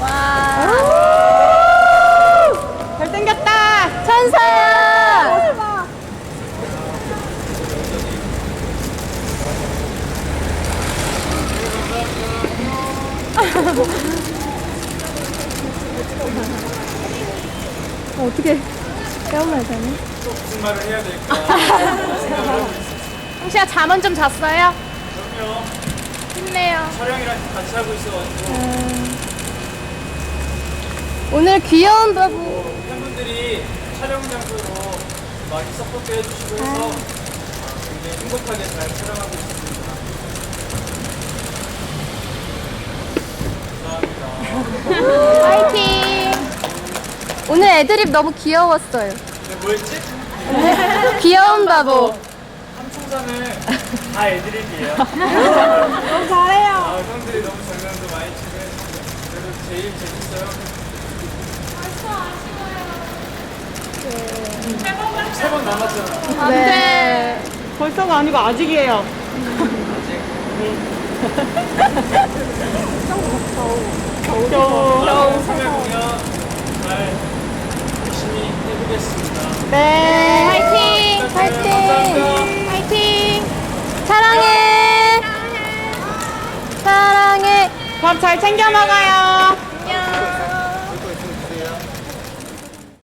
와. 잘생겼다. 천사. 어, 어떻게 태어나야 되네. 무슨 말을 해야 될까? 홍시야 잠은 좀 잤어요? 그럼요. 힘내요. 촬영이랑 같이 하고 있어가지고. 음. 오늘 귀여운 바보. 뭐 팬분들이 촬영 장소로 많이 서포트 해주시고 해서 굉장히 행복하게 잘 촬영하고 있습니다 감사합니다 파이팅! 오늘 애드립 너무 귀여웠어요. 네, 뭐였지? 귀여운 바보. 삼총사는 다 애드립이에요 너무 잘해요. 아, 형들이 너무 장난도 많이 치고 해서 그래도 제일 재밌어요. 세 번 남았잖아. 네. 벌써가 아니고 아직이에요. 겨우. 다음 3회 공연 잘 열심히 해보겠습니다. 네. 파이팅! 감사합니다. 파이팅! 사랑해. 사랑해. 밥 잘 챙겨 먹어요.